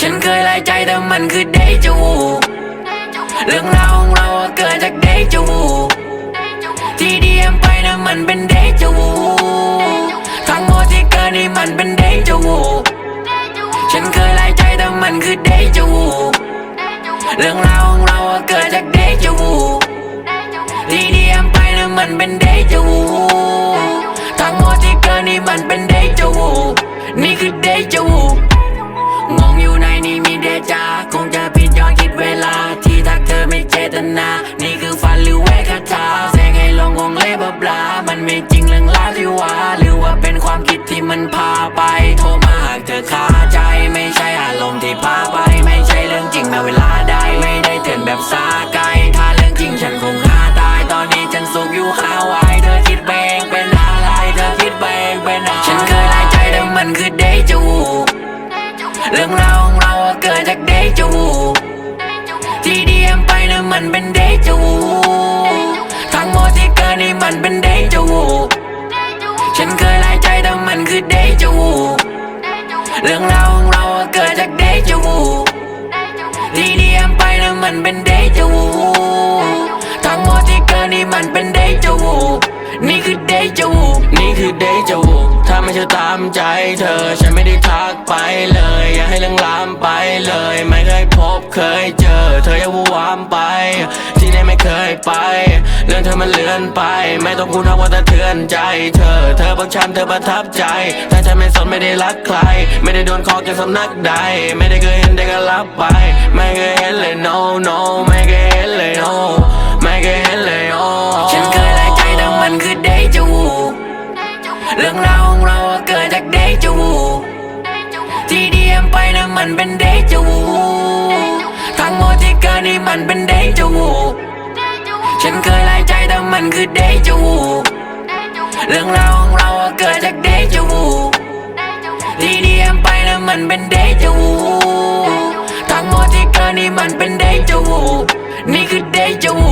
ฉันเคยไล่ใจแต่มันคือเดจูเรื่องราวของเราเกิดจากเดจูที่ดีเอ็มไปนะมันเป็นเดจูทั้งหมดที่เกิดนี่มันเป็นเดจูฉันเคยไล่ใจแต่มันคือเดจูเรื่องราวของเราเกิดจากเดจูที่ดีเอ็มไปนะมันเป็นเดจูทั้งหมดที่เกิดนี่มันเป็นเดจูนี่คือเดจูงงอยู่ นนี้มีเดจาคงจะผิดย้อนคิดเวลา ที่ทักเธอไม่เจตนา นี่คือฝันหรือเวคาถาแสงให้ลงงงเล่บลา มันไม่จริงเรื่องราวที่ว่า หรือว่าเป็นความคิดที่มันพาไป โทรมาหากเธอคาใจไม่ใช่อารมณ์ที่พาไป ไม่ใช่เรื่องจริงนะเวลาใดไม่ได้เตือนแบบสาไกลถ้าเรื่องจริงฉันคงฆ่าตาย ตอนนี้ฉันสุขอยู่ฮาวายเธอคิดเบงเป็นอะไรเธอคิดเบงเป็นอะไรฉันเคยไล่ใจแต่มันคือเดจูเรื่องราว จากเดจูที่ดีเอ็มไปนะมันเป็นเดจูทั้งหมดที่เกิดนี่มันเป็นเดจูฉันเคยไล่ใจแต่มันคือเดจูเรื่องราวของเราเกิดจากเดจูที่ดีเอ็มไปนะมันเป็นเดจูทั้งหมดที่เกิดนี่มันเป็นเดจู นี่คือเดจูนี่คือเดจูถ้าไม่ใช่ตามใจเธอ ฉันไม่ได้ทักไปเลย อย่าให้เรื่องลามไปเลย ไม่เคยพบเคยเจอ เธออย่าวูวามไป ที่ไหนไม่เคยไป เรื่องเธอมันเลื่อนไป ไม่ต้องพูดนะว่าแต่เทือนใจ เธอ เธอบอกฉันเธอประทับใจ ถ้าฉันไม่สนไม่ได้รักใคร ไม่ได้โดนคอจากสำนักใด ไม่ได้เคยเห็นเด็กก็รับไป ไม่เคยเห็นเลย no no เรื่องราวของเราเกิดจากเดจวู ที่ดีเอ็มไปนะมันเป็นเดจวู ทั้งหมดที่เกิดนี่มันเป็นเดจวู ฉันเคยไล่ใจแต่มันคือเดจวู เรื่องราวของเราเกิดจากเดจวู ที่ดีเอ็มไปนะมันเป็นเดจวู ทั้งหมดที่เกิดนี่มันเป็นเดจวู นี่คือเดจวู